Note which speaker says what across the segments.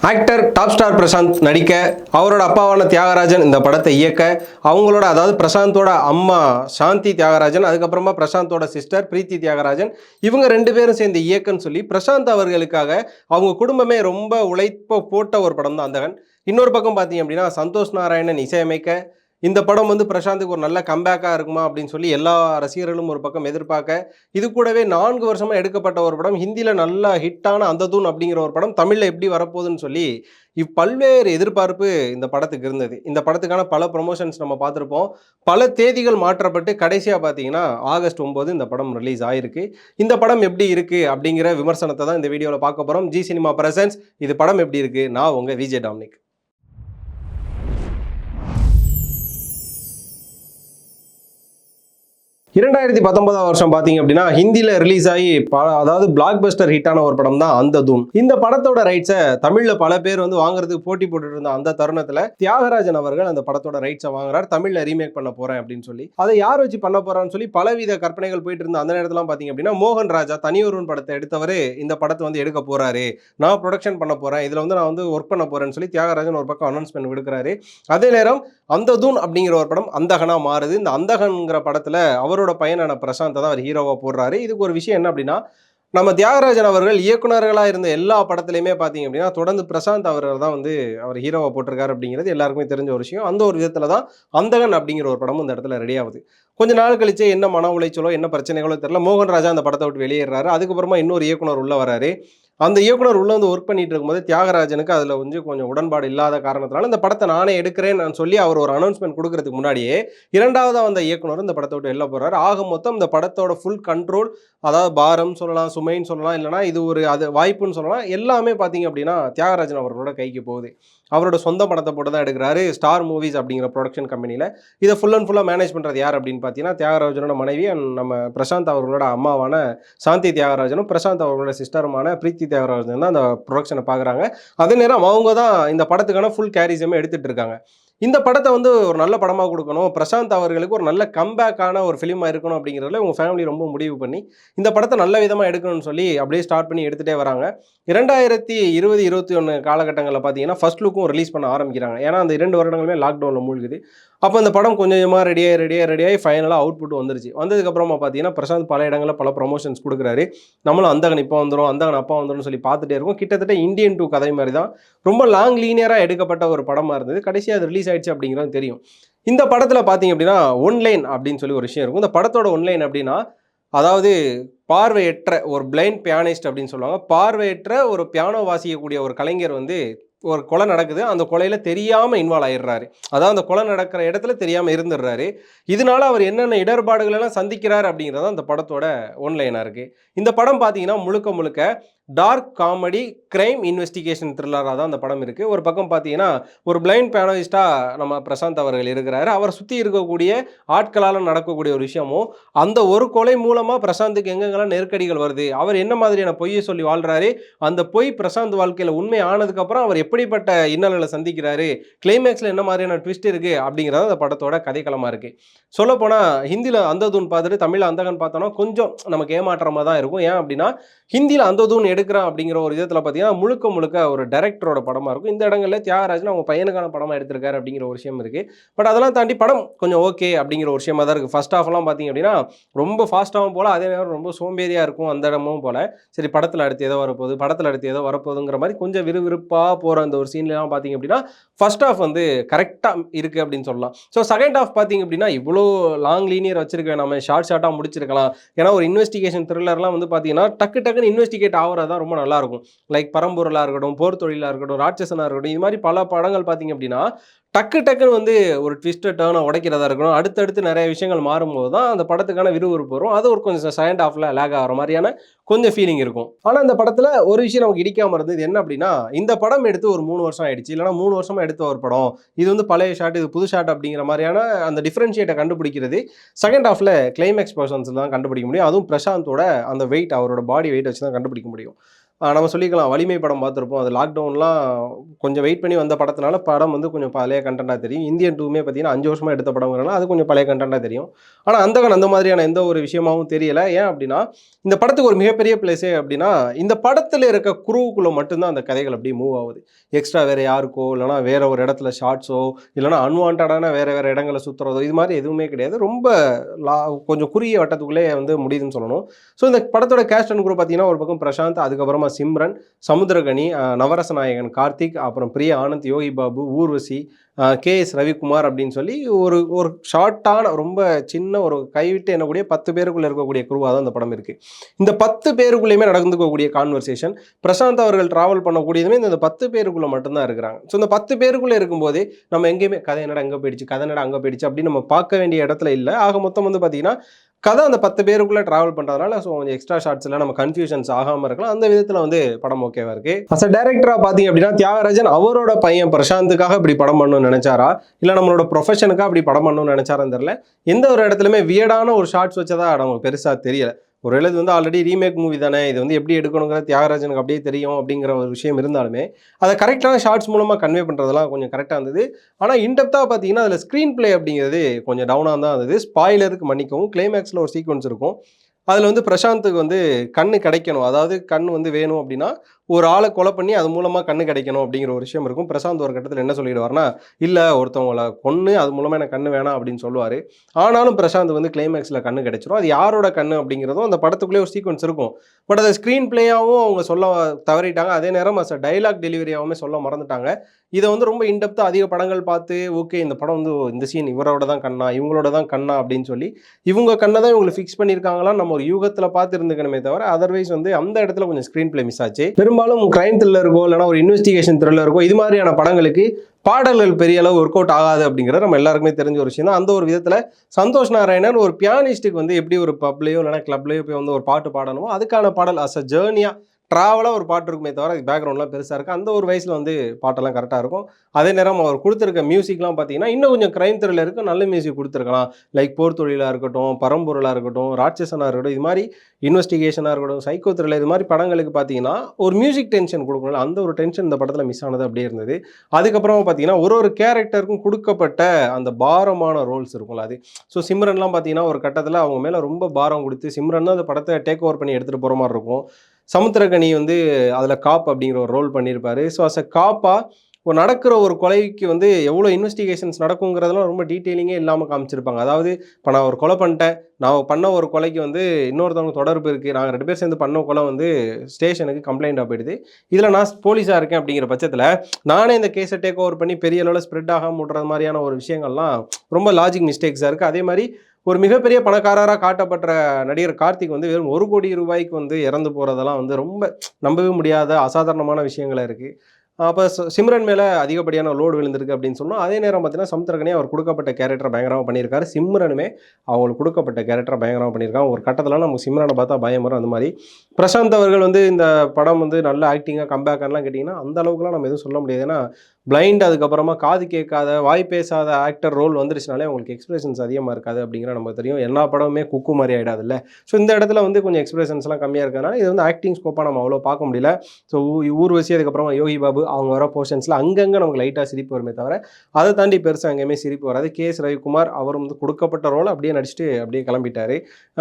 Speaker 1: Actor top star Prashanth நடிக்க அவரோட அப்பாவான தியாகராஜன் இந்த படத்தை இயக்க அவங்களோட அதாவது பிரசாந்தோட அம்மா சாந்தி தியாகராஜன் அதுக்கப்புறமா பிரசாந்தோட சிஸ்டர் பிரீத்தி தியாகராஜன் இவங்க ரெண்டு பேரும் சேர்ந்து இயக்கன்னு சொல்லி பிரசாந்த் அவர்களுக்காக அவங்க குடும்பமே ரொம்ப உழைப்ப போட்ட ஒரு படம் தான் அந்தகன் இன்னொரு பக்கம் பார்த்தீங்க அப்படின்னா சந்தோஷ் நாராயணன் இசையமைக்க இந்த படம் வந்து பிரசாந்துக்கு ஒரு நல்ல கம்பேக்காக இருக்குமா அப்படின்னு சொல்லி எல்லா ரசிகர்களும் ஒரு பக்கம் எதிர்பார்க்க இது கூடவே நான்கு வருஷமாக எடுக்கப்பட்ட ஒரு படம் ஹிந்தியில் நல்ல ஹிட்டான அந்த தூண் அப்படிங்கிற ஒரு படம் தமிழில் எப்படி வரப்போகுதுன்னு சொல்லி இப்பல்வேறு எதிர்பார்ப்பு இந்த படத்துக்கு இருந்தது. இந்த படத்துக்கான பல ப்ரொமோஷன்ஸ் நம்ம பார்த்துருப்போம். பல தேதிகள் மாற்றப்பட்டு கடைசியாக பார்த்தீங்கன்னா ஆகஸ்ட் ஒம்பது இந்த படம் ரிலீஸ் ஆயிருக்கு. இந்த படம் எப்படி இருக்குது அப்படிங்கிற விமர்சனத்தை தான் இந்த வீடியோவில் பார்க்க போகிறோம் ஜி சினிமா பிரசன்ஸ் இது படம் எப்படி இருக்குது நான் உங்கள் விஜய் டாமினிக் இரண்டாயிரத்தி பத்தொன்பதாம் வருஷம் பார்த்தீங்க அப்படின்னா ஹிந்தியில் ரிலீஸ் ஆகி அதாவது பிளாக் பஸ்டர் ஹிட்டான ஒரு படம் தான் அந்த தூண். இந்த படத்தோட ரைட்ஸை தமிழில் பல பேர் வந்து வாங்குறதுக்கு போட்டி போட்டுட்டு இருந்த அந்த தருணத்தில் தியாகராஜன் அவர்கள் அந்த படத்தோட ரைட்ஸை வாங்குறார். தமிழில் ரீமேக் பண்ண போறேன் அப்படின்னு சொல்லி. அதை யார் வச்சு பண்ண போறான்னு சொல்லி பலவித கற்பனைகள் போயிட்டு இருந்த அந்த நேரத்தில் பார்த்தீங்க அப்படின்னா மோகன் ராஜா தனியொருவன் படத்தை எடுத்தவர் இந்த படத்தை வந்து எடுக்க போறாரு. நான் ப்ரொடக்ஷன் பண்ண போறேன். இதில் வந்து நான் வந்து ஒர்க் பண்ண போறேன்னு சொல்லி தியாகராஜன் ஒரு பக்கம் அனௌன்ஸ்மெண்ட் விடுக்கிறாரு. அதே நேரம் அந்த தூண் அப்படிங்கிற ஒரு படம் அந்தகனா மாறுது. இந்த அந்தகன்கிற படத்துல அவரோட பையனான பிரசாந்தை தான் அவர் ஹீரோவாக போடுறாரு. இதுக்கு ஒரு விஷயம் என்ன அப்படின்னா நம்ம தியாகராஜன் அவர்கள் இயக்குனர்களாக இருந்த எல்லா படத்துலையுமே பார்த்தீங்க அப்படின்னா தொடர்ந்து பிரசாந்த் அவர்கள் தான் வந்து அவர் ஹீரோவை போட்டிருக்காரு அப்படிங்கிறது எல்லாருக்குமே தெரிஞ்ச ஒரு விஷயம். அந்த ஒரு விதத்தில் தான் அந்தகன் அப்படிங்கிற ஒரு படமும் இந்த இடத்துல ரெடி ஆகுது. கொஞ்ச நாள் கழிச்சு என்ன மன உளைச்சலோ என்ன பிரச்சனைகளோ தெரியல மோகன் ராஜா அந்த படத்தை விட்டு வெளியேறாரு. அதுக்கப்புறமா இன்னொரு இயக்குனர் உள்ள வராரு. அந்த இயக்குனர் உள்ள வந்து ஒர்க் பண்ணிட்டு இருக்கும்போது தியாகராஜனுக்கு அதில் வந்து கொஞ்சம் உடன்பாடு இல்லாத காரணத்தினால இந்த படத்தை நானே எடுக்கிறேன் நான் சொல்லி அவர் ஒரு அனௌன்ஸ்மெண்ட் கொடுக்கறதுக்கு முன்னாடியே இரண்டாவதாக வந்த இயக்குனர் இந்த படத்தை விட்டு வெளில போறாரு. ஆக மொத்தம் இந்த படத்தோட ஃபுல் கண்ட்ரோல் அதாவது பாரம் சொல்லலாம் சுமைன்னு சொல்லலாம் இல்லைனா இது ஒரு அது வாய்ப்புன்னு சொல்லலாம் எல்லாமே பார்த்தீங்க அப்படின்னா தியாகராஜன் அவர்களோட கைக்கு போகுது. அவரோட சொந்த படத்தை போட்டு தான் எடுக்கிறாரு. ஸ்டார் மூவிஸ் அப்படிங்கிற ப்ரொடக்ஷன் கம்பெனியில் இதை ஃபுல் அண்ட் ஃபுல்லாக மேனேஜ் பண்ணுறது யார் அப்படின்னு பார்த்தீங்கன்னா தியாகராஜனோட மனைவி அண்ட் நம்ம பிரசாந்த் அவர்களோட அம்மாவான சாந்தி தியாகராஜனும் பிரசாந்த் அவர்களோட சிஸ்டருமான பிரீத்தி தியாகராஜன் தான் அந்த ப்ரொடக்ஷனை பார்க்குறாங்க. அதே நேரம் அவங்க தான் இந்த படத்துக்கான ஃபுல் கேரிஸுமே எடுத்துகிட்டு இருக்காங்க. இந்த படத்தை வந்து ஒரு நல்ல படமாக கொடுக்கணும். பிரசாந்த் அவர்களுக்கு ஒரு நல்ல கம்பேக்கான ஒரு ஃபிலிமாக இருக்கணும் அப்படிங்கிறதுல உங்கள் ஃபேமிலி ரொம்ப முடிவு பண்ணி இந்த படத்தை நல்ல விதமாக எடுக்கணும்னு சொல்லி அப்படியே ஸ்டார்ட் பண்ணி எடுத்துகிட்டே வராங்க. இரண்டாயிரத்தி இருபது இருபத்தி ஒன்று காலகட்டங்களில் பார்த்தீங்கன்னா ஃபர்ஸ்ட் லுக்கும் ரிலீஸ் பண்ண ஆரம்பிக்கிறாங்க. ஏன்னா அந்த இரண்டு வருடங்களுமே லாக்டவுனில் மூழ்குது. அப்போ அந்த படம் கொஞ்சம் கொஞ்சமாக ரெடியாகி ரெடியாகி ரெடியாகி ஃபைனலாக அவுட்புட் வந்துருச்சு. வந்ததுக்கப்புறமா பார்த்தீங்கன்னா பிரசாந்த் பல இடங்களில் பல ப்ரொமோஷன்ஸ் கொடுக்குறாரு. நம்மளும் அந்தகன் இப்போ வந்துடும் அந்தகன் அப்பா வந்துடும் சொல்லி பார்த்துட்டே இருக்கும். கிட்டத்தட்ட இந்தியன் டூ கதை மாதிரி தான். ரொம்ப லாங் லீனியராக எடுக்கப்பட்ட ஒரு படமாக இருந்தது. கடைசியாக அது ரிலீஸ் ஆயிடுச்சு அப்படிங்கிறது தெரியும். இந்த படத்தில் பார்த்தீங்க அப்படின்னா ஒன்லைன் அப்படின்னு சொல்லி ஒரு விஷயம் இருக்கும். இந்த படத்தோட ஒன்லைன் அப்படின்னா அதாவது பார்வையற்ற ஒரு பிளைண்ட் பியானிஸ்ட் அப்படின்னு சொல்லுவாங்க. பார்வையற்ற ஒரு பியானோ வாசிக்கக்கூடிய ஒரு கலைஞர் வந்து ஒரு கொலை நடக்குது அந்த கொலையில் தெரியாமல் இன்வால்வ் ஆயிடுறாரு. அதான் அந்த கொலை நடக்கிற இடத்துல தெரியாமல் இருந்துடுறாரு. இதனால அவர் என்னென்ன இடர்பாடுகள் எல்லாம் சந்திக்கிறார் அப்படிங்கிறது அந்த படத்தோட ஒன்லைனாக இருக்குது இந்த படம் பார்த்தீங்கன்னா முழுக்க முழுக்க டார்க் காமெடி கிரைம் இன்வெஸ்டிகேஷன் த்ரில்லராக தான் அந்த படம் இருக்குது ஒரு பக்கம் பார்த்தீங்கன்னா ஒரு பிளைண்ட் பேனலிஸ்ட்டாக நம்ம பிரசாந்த் அவர்கள் இருக்கிறாரு. அவரை சுற்றி இருக்கக்கூடிய ஆட்களால் நடக்கக்கூடிய ஒரு விஷயமும் அந்த ஒரு கொலை மூலமாக பிரசாந்துக்கு எங்கெங்கெல்லாம் நெருக்கடிகள் வருது அவர் என்ன மாதிரியான பொய்யை சொல்லி வாழ்கிறாரு அந்த பொய் பிரசாந்த் வாழ்க்கையில் உண்மை ஆனதுக்கப்புறம் அவர் எப்படிப்பட்ட இன்னல்களை சந்திக்கிறாரு? கிளைமேக்ஸில் என்ன மாதிரியான ட்விஸ்ட் இருக்குது அப்படிங்கிறது அந்த படத்தோட கதைக்களமாக இருக்குது சொல்லப்போனால் ஹிந்தியில் அந்ததூன் பார்த்துட்டு தமிழில் அந்தகன் பார்த்தோன்னா கொஞ்சம் நமக்கு ஏமாற்றமாக தான் இருக்கும். ஏன் அப்படின்னா ஹிந்தியில் அந்ததூன் எடுக்கிறான் அப்படிங்கிற ஒரு விதத்தில் பார்த்தீங்கன்னா முழுக்க முழுக்க ஒரு டைரக்டரோட படமாக இருக்கும். இந்த இடங்களில் தியாகராஜன் அவங்க பையனுக்கான படமாக எடுத்திருக்காரு அப்படிங்கிற ஒரு விஷயம் இருக்குது பட் அதெல்லாம் தாண்டி படம் கொஞ்சம் ஓகே அப்படிங்கிற ஒரு விஷயமா தான் இருக்குது ஃபர்ஸ்ட் ஆஃப்லாம் பார்த்தீங்க அப்படின்னா ரொம்ப ஃபாஸ்ட்டாகவும் போல அதே நேரம் ரொம்ப சோம்பேறியாக இருக்கும் அந்த இடமும் போல. சரி படத்தில் அடுத்து ஏதோ வரப்போகுது படத்தில் அடுத்து ஏதோ வரப்போகுதுங்கிற மாதிரி கொஞ்சம் விறுவிறுப்பாக போகிற அந்த ஒரு சீன்லாம் பார்த்தீங்க அப்படின்னா ஃபர்ஸ்ட் ஆஃப் வந்து கரெக்டாக இருக்குது அப்படின்னு சொல்லலாம். ஸோ செகண்ட் ஆஃப் பார்த்தீங்க அப்படின்னா இவ்வளோ லாங் லீனியர் வச்சிருக்க நம்ம ஷார்ட் ஷார்ட்டாக முடிச்சிருக்கலாம். ஏன்னா ஒரு இன்வெஸ்டிகேஷன் த்ரில்லர்லாம் வந்து பார்த்தீங்கன்னா டக்கு டக்குன்னு இன்வெஸ்டிகேட் ஆகிறது தான் ரொம்ப நல்லா இருக்கும். லைக் பரம்பொருளாக இருக்கட்டும் போர் தொழிலாக இருக்கட்டும் ராட்சசனாக இருக்கட்டும் இது மாதிரி பல படங்கள் பார்த்தீங்க அப்படின்னா டக்கு டக்குன்னு வந்து ஒரு ட்விஸ்ட்டை டேர்னை உடைக்கிறதா இருக்கணும். அடுத்தடுத்து நிறைய விஷயங்கள் மாறும்போது தான் அந்த படத்துக்கான விறுவிறுப்பு வரும். அது ஒரு கொஞ்சம் செகண்ட் ஆஃப்ல லேக் ஆகிற மாதிரியான கொஞ்சம் ஃபீலிங் இருக்கும். ஆனால் இந்த படத்தில் ஒரு விஷயம் நமக்கு இடிக்காமல் இருந்தது என்ன அப்படின்னா இந்த படம் எடுத்து ஒரு மூணு வருஷம் ஆயிடுச்சு. இல்லைனா மூணு வருஷமாக எடுத்த ஒரு படம். இது வந்து பழைய ஷாட் இது புது ஷாட் அப்படிங்கிற மாதிரியான அந்த டிஃப்ரென்ஷியேட்டை கண்டுபிடிக்கிறது செகண்ட் ஆஃபில் கிளைமேக்ஸ் பர்சன்ஸ் தான் கண்டுபிடிக்க முடியும். அதுவும் பிரசாந்தோட அந்த வெயிட் அவரோட பாடி வெயிட் வச்சு தான் கண்டுபிடிக்க முடியும். நம்ம சொல்லிக்கலாம் வலிமை படம் பார்த்துருப்போம். அது லாக்டவுன்லாம் கொஞ்சம் வெயிட் பண்ணி வந்த படத்தினால படம் வந்து கொஞ்சம் பழைய கண்டென்ட்டாக தெரியும். இந்தியன் டூமே பார்த்தீங்கன்னா அஞ்சு வருஷமாக எடுத்த படங்கிறனால அது கொஞ்சம் பழைய கண்டென்ட்டாக தெரியும். ஆனால் அந்தகன் அந்த மாதிரியான எந்த ஒரு விஷயமாவும் தெரியல. ஏன் அப்படின்னா இந்த படத்துக்கு ஒரு மிகப்பெரிய பிளேஸே அப்படின்னா இந்த படத்தில் இருக்க குருவுக்குள்ளே மட்டும்தான் அந்த கதைகள் அப்படியே மூவ் ஆகுது. எக்ஸ்ட்ரா வேறு யாருக்கோ இல்லைனா வேற ஒரு இடத்துல ஷார்ட்ஸோ இல்லைனா அன்வான்டான வேறு வேறு இடங்களை சுற்றுறதோ இது மாதிரி எதுவுமே கிடையாது. ரொம்ப லா கொஞ்சம் குறுகிய வட்டத்துக்குள்ளே வந்து முடியுதுன்னு சொல்லணும். ஸோ இந்த படத்தோட கேஸ்ட் அண்ட் குரூப் பார்த்தீங்கன்னா ஒரு பக்கம் பிரசாந்த் அதுக்கப்புறமா சிம்ரன் சமுத்திரகனி நவரச நாயகன் கார்த்திக் அப்புறம் பிரியா ஆனந்த் யோகி பாபு ஊர்வசி கே எஸ் ரவிக்குமார் அப்படின்னு சொல்லி ஒரு ஒரு ஷார்ட்டான ரொம்ப சின்ன ஒரு கைவிட்டு என்னக்கூடிய பத்து பேருக்குள்ளே இருக்கக்கூடிய குருவாக தான் இந்த படம் இருக்கு. இந்த பத்து பேருக்குள்ளேயுமே நடந்துக்கக்கூடிய கான்வர்சேஷன் பிரசாந்த் அவர்கள் ட்ராவல் பண்ணக்கூடியதுமே இந்த பத்து பேருக்குள்ளே மட்டும்தான் இருக்கிறாங்க. ஸோ இந்த பத்து பேருக்குள்ளே இருக்கும்போதே நம்ம எங்கேயுமே கதை என்னடா அங்கே போயிடுச்சு கதை என்னடா அங்கே போயிடுச்சு அப்படின்னு நம்ம பார்க்க வேண்டிய இடத்துல இல்லை. ஆக மொத்தம் வந்து பார்த்தீங்கன்னா கதை அந்த பத்து பேருக்குள்ள டிராவல் பண்றதுனால ஸோ கொஞ்சம் எக்ஸ்ட்ரா ஷார்ட்ஸ்ல நம்ம கன்ஃபியூஷன்ஸ் ஆகாம இருக்கலாம். அந்த விதத்துல வந்து படம் ஓகேவா இருக்கு. அஸ் அ டேரக்டரா பாத்தீங்க அப்படின்னா தியாகராஜன் அவரோட பையன் பிரசாந்துக்காக இப்படி படம் பண்ணணும்னு நினைச்சாரா? இல்ல நம்மளோட ப்ரொஃபஷனுக்காக அப்படி படம் பண்ணணும்னு நினச்சாரான்னு தெரியல. எந்த ஒரு இடத்துலயுமே வியடான ஒரு ஷார்ட்ஸ் வச்சதா நமக்கு பெருசா தெரியல. ஒரு இது வந்து ஆல்ரெடி ரீமேக் மூவி தானே இது வந்து எப்படி எடுக்கணுங்கிற தியாகராஜனுக்கு அப்படியே தெரியும் அப்படிங்கிற ஒரு விஷயம் இருந்தாலுமே அதை கரெக்டான ஷார்ட்ஸ் மூலமாக கன்வே பண்ணுறதெல்லாம் கொஞ்சம் கரெக்டாக இருந்தது. ஆனால் இன்டெப்த்தாக பார்த்தீங்கன்னா அதில் ஸ்க்ரீன் பிளே அப்படிங்கிறது கொஞ்சம் டவுனாக தான் இருந்தது. ஸ்பாய்லருக்கு மன்னிக்கவும் கிளைமேக்ஸில் ஒரு சீக்வன்ஸ் இருக்கும். அதில் வந்து பிரசாந்துக்கு வந்து கண் கிடைக்கணும். அதாவது கண் வந்து வேணும் அப்படின்னா ஒரு ஆளை கொலை பண்ணி அது மூலமாக கண்ணு கிடைக்கணும் அப்படிங்கிற ஒரு விஷயம் இருக்கும். பிரசாந்த் ஒரு கட்டத்தில் என்ன சொல்லிடுவார்னா இல்லை ஒருத்தவங்களை கொன்று அது மூலமாக எனக்கு கண்ணு வேணாம் அப்படின்னு சொல்லுவார். ஆனாலும் பிரசாந்த் வந்து கிளைமேக்ஸில் கண்ணு கிடைச்சிரும். அது யாரோட கண்ணு அப்படிங்கிறதும் அந்த படத்துக்குள்ளே ஒரு சீக்வன்ஸ் இருக்கும். பட் அதை ஸ்க்ரீன் பிளேயாகவும் அவங்க சொல்ல தவறிட்டாங்க. அதே நேரம் அஸ் டைலாக் டெலிவரியாகவுமே சொல்ல மறந்துட்டாங்க. இதை வந்து ரொம்ப இன்டெப்த்தாக அதிக படங்கள் பார்த்து ஓகே இந்த படம் வந்து இந்த சீன் இவரோட தான் கண்ணா இவங்களோட தான் கண்ணா அப்படின்னு சொல்லி இவங்க கண்ணை தான் இவங்களை ஃபிக்ஸ் பண்ணியிருக்காங்களா நம்ம ஒரு யூகத்தில் பார்த்து இருந்துக்கணுமே தவிர அதர்வைஸ் வந்து அந்த இடத்துல கொஞ்சம் ஸ்க்ரீன் பிளே மிஸ் ஆச்சு. பெரும்பாலும் கிரைம் த்ரில்லருக்கோ இல்லைனா ஒரு இன்வெஸ்டிகேஷன் த்ரில்லருக்கோ இது மாதிரியான படங்களுக்கு பாடல்கள் பெரிய அளவு ஒர்க் அவுட் ஆகாது அப்படிங்கிறது நம்ம எல்லாருக்குமே தெரிஞ்ச ஒரு விஷயம் தான். அந்த ஒரு விதத்தில் சந்தோஷ் நாராயணன் ஒரு பியானிஸ்ட்டுக்கு வந்து எப்படி ஒரு பப்லேயோ இல்லைனா கிளப்லேயோ போய் வந்து ஒரு பாட்டு பாடணுமோ அதுக்கான பாடல் அஸ் அ ஜேர்னியாக ட்ராவலாக ஒரு பாட்டு இருக்குமே தவிர அது பேக்ரவுண்ட்லாம் பெருசாக இருக்குது அந்த ஒரு வயசில் வந்து பாட்டெல்லாம் கரெக்டாக இருக்கும். அதே நேரம் அவர் கொடுத்துருக்க மியூசிக்லாம் பார்த்தீங்கன்னா இன்னும் கொஞ்சம் கிரைம் த்ரில்லருக்கு நல்ல மியூசிக் கொடுத்துருக்கலாம். லைக் போர் தொழிலாக இருக்கட்டும் பரம்பொருளாக இருக்கட்டும் ராட்சசனாக இருக்கட்டும் இது மாதிரி இன்வெஸ்டிகேஷனாக இருக்கட்டும் சைக்கோ த்ரில்லர் இது மாதிரி படங்களுக்கு பார்த்தீங்கன்னா ஒரு மியூசிக் டென்ஷன் கொடுக்கணும் அந்த ஒரு டென்ஷன் இந்த படத்தில் மிஸ் ஆனது அப்படியே இருந்தது. அதுக்கப்புறமா பார்த்தீங்கன்னா ஒரு ஒரு கேரக்டருக்கும் கொடுக்கப்பட்ட அந்த பாரமான ரோல்ஸ் இருக்கும்ல அது. ஸோ சிம்ரன்லாம் பார்த்தீங்கன்னா ஒரு கட்டத்தில் அவங்க மேலே ரொம்ப பாரம் கொடுத்து சிம்ரன் தான் அந்த படத்தை டேக் ஓவர் பண்ணி எடுத்துகிட்டு போகிற மாதிரி இருக்கும். சமுத்திரகனி வந்து அதில் காப் அப்படிங்கிற ஒரு ரோல் பண்ணியிருப்பாரு. ஸோ அஸ் அ காப்பாக ஒரு நடக்கிற ஒரு கொலைக்கு வந்து எவ்வளோ இன்வெஸ்டிகேஷன்ஸ் நடக்குங்கிறதெல்லாம் ரொம்ப டீட்டெயிலிங்கே இல்லாமல் காமிச்சிருப்பாங்க. அதாவது இப்போ நான் ஒரு கொலை பண்ணிட்டேன். நான் பண்ண ஒரு கொலைக்கு வந்து இன்னொருத்தவங்க தொடர்பு இருக்குது நாங்கள் ரெண்டு பேர் சேர்ந்து பண்ண கொலை வந்து ஸ்டேஷனுக்கு கம்ப்ளைண்ட்டாக போயிடுது. இதில் நான் போலீஸாக இருக்கேன் அப்படிங்கிற பட்சத்தில் நானே இந்த கேஸை டேக் ஓவர் பண்ணி பெரிய அளவில் ஸ்ப்ரெட் ஆகாம விட்றது மாதிரியான ஒரு விஷயங்கள்லாம் ரொம்ப லாஜிக் மிஸ்டேக்ஸாக இருக்குது அதே மாதிரி ஒரு மிகப்பெரிய பணக்காரராக காட்டப்பட்ட நடிகர் கார்த்திக் வந்து வெறும் ஒரு கோடி ரூபாய்க்கு வந்து இறந்து போகிறதெல்லாம் வந்து ரொம்ப நம்பவே முடியாத அசாதாரணமான விஷயங்களாக இருக்குது அப்போ சிம்ரன் மேலே அதிகப்படியான லோடு விழுந்திருக்கு அப்படின்னு சொன்னால் அதே நேரம் பார்த்தீங்கன்னா சமுத்திரகனே அவர் கொடுக்கப்பட்ட கேரக்டரை பயங்கரமாக பண்ணியிருக்காரு. சிம்ரனுமே அவங்களுக்கு கொடுக்கப்பட்ட கேரக்டர் பயங்கரமாக பண்ணியிருக்காங்க. ஒரு கட்டத்தில் நமக்கு சிம்ரனை பார்த்தா பயம் வரும். அந்த மாதிரி பிரசாந்த் அவர்கள் வந்து இந்த படம் வந்து நல்ல ஆக்டிங்காக கம்பேக்கர்லாம் கேட்டிங்கன்னா அந்த அளவுக்குலாம் நம்ம எதுவும் சொல்ல முடியாது. ஏன்னா பிளைண்ட் அதுக்கப்புறமா காது கேட்காத வாய் பேசாத ஆக்டர் ரோல் வந்துருச்சுனாலே அவங்களுக்கு எக்ஸ்பிரஷன்ஸ் அதிகமாக இருக்காது அப்படிங்கிற நமக்கு தெரியும். எல்லா படமுமே குக்கு மாதிரி ஆகிடாதுல்ல ஸோ இந்த இடத்துல வந்து கொஞ்சம் எக்ஸ்பிரஷன்ஸ்லாம் கம்மியாக இருக்கிறனால இது வந்து ஆக்டிங் ஸ்கோப்பாக நம்ம அவ்வளோ பார்க்க முடியல. ஸோ ஊர்வசி அதுக்கப்புறமா யோகி பாபு அவங்க வர போர்ஷன்ஸில் அங்கங்கே நமக்கு லைட்டாக சிரிப்பு வருமே தவிர அதை தாண்டி பெருசாக எங்கேயுமே சிரிப்பு வராது. கே எஸ் ரவிக்குமார் அவர் வந்து கொடுக்கப்பட்ட ரோல் அப்படியே நடிச்சுட்டு அப்படியே கிளம்பிட்டார்.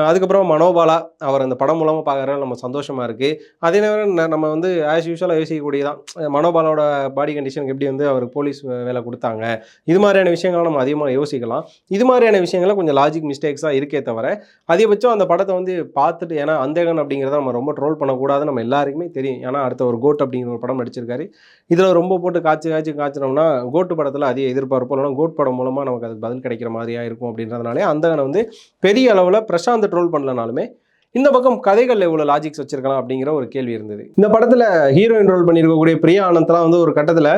Speaker 1: அதுக்கப்புறம் மனோபாலா அவர் அந்த படம் மூலமாக பார்க்குறதுல நம்ம சந்தோஷமாக இருக்குது அதே நேரம் நம்ம வந்து ஆஸ் யூஸ்வலாக யோசிக்கக்கூடியதான் மனோபாலோட பாடி கண்டிஷனுக்கு எப்படி வந்து அவர் போலீஸ் வேலை கொடுத்தாங்க. இது மாதிரியான விஷயங்களை நம்ம அதிகமாக யோசிக்கலாம். இது மாதிரியான விஷயங்களை கொஞ்சம் லாஜிக் மிஸ்டேக்ஸாக இருக்கே தவிர அதிகபட்சம் அந்த படத்தை வந்து பார்த்துட்டு ஏன்னா அந்தேகன் அப்படிங்கிறத நம்ம ரொம்ப ட்ரோல் பண்ணக்கூடாது நம்ம எல்லாருக்குமே தெரியும். ஏன்னா அடுத்த ஒரு கோட் அப்படிங்கிற ஒரு படம் நடிச்சிருக்காரு. இதில் ரொம்ப போட்டு காய்ச்சி காய்ச்சி காய்ச்சினோம்னா கோட்டு படத்தில் அதிக எதிர்பார்ப்பு இல்லைனா கோட் படம் மூலமாக நமக்கு அதுக்கு பதில் கிடைக்கிற மாதிரியாக இருக்கும் அப்படின்றதுனாலே அந்தகனை வந்து பெரிய அளவில் பிரசாந்த் ட்ரோல் பண்ணலனாலுமே இந்த பக்கம் கதைகள் எவ்வளோ லாஜிக்ஸ் வச்சிருக்கலாம் அப்படிங்கிற ஒரு கேள்வி இருந்தது. இந்த படத்தில் ஹீரோயின் ரோல் பண்ணியிருக்கக்கூடிய பிரியா ஆனந்த்லாம் வந்து ஒரு கட்டத்தில்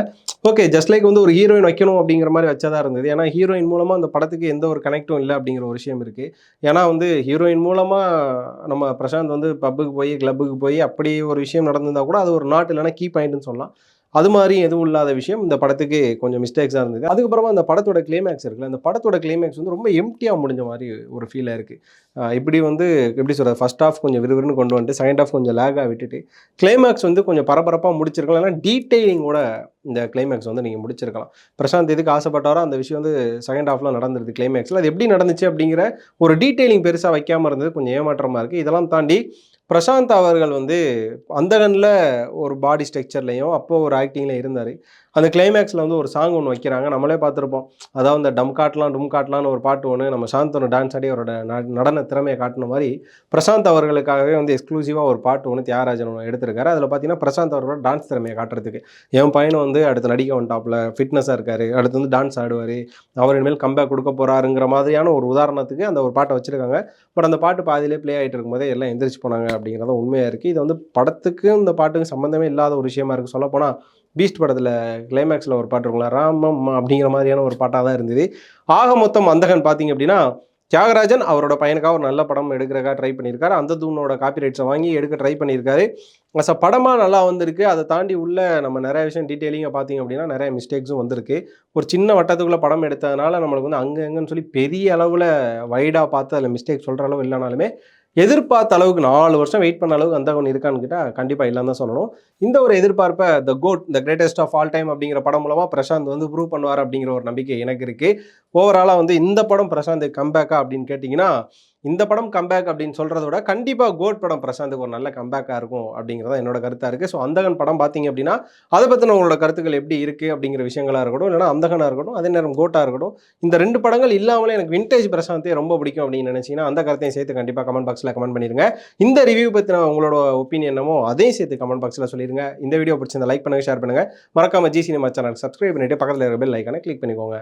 Speaker 1: ஓகே ஜஸ்ட் லைக் வந்து ஒரு ஹீரோயின் வைக்கணும் அப்படிங்கிற மாதிரி வச்சதா இருந்தது. ஏன்னா ஹீரோயின் மூலமாக அந்த படத்துக்கு எந்த ஒரு கனெக்டும் இல்லை அப்படிங்கிற ஒரு விஷயம் இருக்குது ஏன்னா வந்து ஹீரோயின் மூலமாக நம்ம பிரசாந்த் வந்து பப்புக்கு போய் கிளப்புக்கு போய் அப்படி ஒரு விஷயம் நடந்திருந்தா கூட அது ஒரு நாட் இல்லைனா கீ பாயிண்ட்னு சொல்லலாம். அது மாதிரி எதுவும் இல்லாத விஷயம். இந்த படத்துக்கு கொஞ்சம் மிஸ்டேக்ஸாக இருந்தது. அதுக்கப்புறமா அந்த படத்தோட கிளைமேக்ஸ் இருக்குல்ல அந்த படத்தோட கிளைமேக்ஸ் வந்து ரொம்ப எம்டியாக முடிஞ்ச மாதிரி ஒரு ஃபீலாக இருக்குது இப்படி வந்து எப்படி சொல்கிறது ஃபர்ஸ்ட் ஆஃப் கொஞ்சம் விறுவிறுன்னு கொண்டு வந்துட்டு செகண்ட் ஆஃப் கொஞ்சம் லேகாக விட்டுட்டு கிளைமேக்ஸ் வந்து கொஞ்சம் பரபரப்பாக முடிச்சிருக்கலாம். ஏன்னா டீட்டெயிலிங்கோட இந்த கிளைமேக்ஸ் வந்து நீங்கள் முடிச்சிருக்கலாம். பிரசாந்த் எதுக்கு ஆசைப்பட்டாரோ அந்த விஷயம் வந்து செகண்ட் ஆஃப்லாம் நடந்துருது கிளைமேக்ஸில் அது எப்படி நடந்துச்சு அப்படிங்கிற ஒரு டீட்டெயிலிங் பெருசாக வைக்காமல் இருந்தது கொஞ்சம் ஏமாற்றமாக இருக்குது இதெல்லாம் தாண்டி பிரசாந்த் அவர்கள் வந்து அந்தகனில் ஒரு பாடி ஸ்ட்ரக்சர்லையும் அப்போ ஒரு ஆக்டிங்கில் இருந்தார். அந்த கிளைமேக்ஸில் வந்து ஒரு சாங் ஒன்று வைக்கிறாங்க. நம்மளே பார்த்துருப்போம். அதாவது இந்த டம் காட்டலாம் டும் காட்டலான்னு ஒரு பாட்டு ஒன்று நம்ம சாந்தனு டான்ஸ் ஆடி அவரோட ந- நடன திறமையை காட்டின மாதிரி பிரசாந்த் அவர்களுக்காகவே வந்து எக்ஸ்க்ளூசிவாக ஒரு பாட்டு ஒன்று தியாகராஜன் ஒன்று எடுத்திருக்காரு. அதில் பார்த்தீங்கன்னா பிரசாந்த் அவரோட டான்ஸ் திறமையை காட்டுறதுக்கு. என் பையனை வந்து அடுத்து நடிக்க வந்துட்டாப்புல ஃபிட்னஸாக இருக்கார். அடுத்து வந்து டான்ஸ் ஆடுவார். அவர் இனிமேல் கம்பேக் கொடுக்க போறாருங்கிற மாதிரியான ஒரு உதாரணத்துக்கு அந்த ஒரு பாட்டை வச்சுருக்காங்க. பட் அந்த பாட்டு பாதியிலே ப்ளே ஆகிட்டு இருக்கும்போதே எல்லாம் எந்திரிச்சு போனாங்க அப்படிங்கிறத உண்மையாக இருக்குது இது வந்து படத்துக்கும் இந்த பாட்டுக்கும் சம்மந்தமே இல்லாத ஒரு விஷயமா இருக்குது சொல்லப்போனால் பீஸ்ட் படத்தில் கிளைமேக்ஸில் ஒரு பாட்டு இருக்குங்களா ராமம் அப்படிங்கிற மாதிரியான ஒரு பாட்டாக தான் இருந்தது. ஆக மொத்தம் அந்தகன் பார்த்தீங்க அப்படின்னா தியாகராஜன் அவரோட பையனுக்காக ஒரு நல்ல படம் எடுக்கிறக்காக ட்ரை பண்ணியிருக்காரு. அந்த தூணோட காப்பிரைட்ஸை வாங்கி எடுக்க ட்ரை பண்ணியிருக்காரு. அஸ் அ படமாக நல்லா வந்திருக்கு. அதை தாண்டி உள்ள நம்ம நிறைய விஷயம் டீட்டெயிலிங்காக பார்த்தீங்க அப்படின்னா நிறைய மிஸ்டேக்ஸும் வந்திருக்கு. ஒரு சின்ன வட்டத்துக்குள்ளே படம் எடுத்ததுனால நம்மளுக்கு வந்து அங்கே எங்கன்னு சொல்லி பெரிய அளவில் வைடாக பார்த்து அதில் மிஸ்டேக் சொல்கிற அளவு இல்லைனாலுமே எதிர்பார்த்த அளவுக்கு நாலு வருஷம் வெயிட் பண்ண அளவுக்கு அந்த ஒன்று இருக்கான்னு கேட்டால் கண்டிப்பாக இல்லைன்னு தான் சொல்லணும். இந்த ஒரு எதிர்பார்ப்பை the GOAT the greatest of all time அப்படிங்கிற படம் மூலமாக பிரசாந்த் வந்து ப்ரூவ் பண்ணுவார் அப்படிங்கிற ஒரு நம்பிக்கை எனக்கு இருக்குது ஓவராலாக வந்து இந்த படம் பிரசாந்த் கம்பேக்கா அப்படின்னு கேட்டிங்கன்னா இந்த படம் கம்பேக் அப்படின்னு சொல்கிறத விட கண்டிப்பாக கோட் படம் பிரசாந்துக்கு ஒரு நல்ல கம்பேக்காக இருக்கும் அப்படிங்கிறத என்னோட கருத்தாக இருக்குது ஸோ அந்தகன் படம் பார்த்தீங்க அப்படின்னா அதை பற்றின உங்களோட கருத்துக்கள் எப்படி இருக்குது அப்படிங்கிற விஷயங்களாக இருக்கட்டும் இல்லைனா அந்தகனாக இருக்கட்டும் அதே நேரம் கோட்டாக இருக்கட்டும் இந்த ரெண்டு படங்கள் இல்லாமலே எனக்கு விண்டேஜ் பிரசாந்தே ரொம்ப பிடிக்கும் அப்படின்னு நினச்சிங்கன்னா அந்த கருத்தையும் சேர்த்து கண்டிப்பாக கமெண்ட் பாக்ஸில் கமெண்ட் பண்ணிடுங்க இந்த ரிவ்யூ பற்றின உங்களோட ஒப்பீனியன் என்னமோ அதையும் சேர்த்து கமெண்ட் பாக்ஸில் சொல்லிடுங்க இந்த வீடியோ பிடிச்சிருந்தா லைக் பண்ணுங்கள் ஷேர் பண்ணுங்கள் மறக்காம ஜி சினிமா சேனல் சப்ஸ்கிரைப் பண்ணிவிட்டு பக்கத்தில் இருக்கிற பெல் ஐக்கானை கிளிக் பண்ணிக்கோங்க.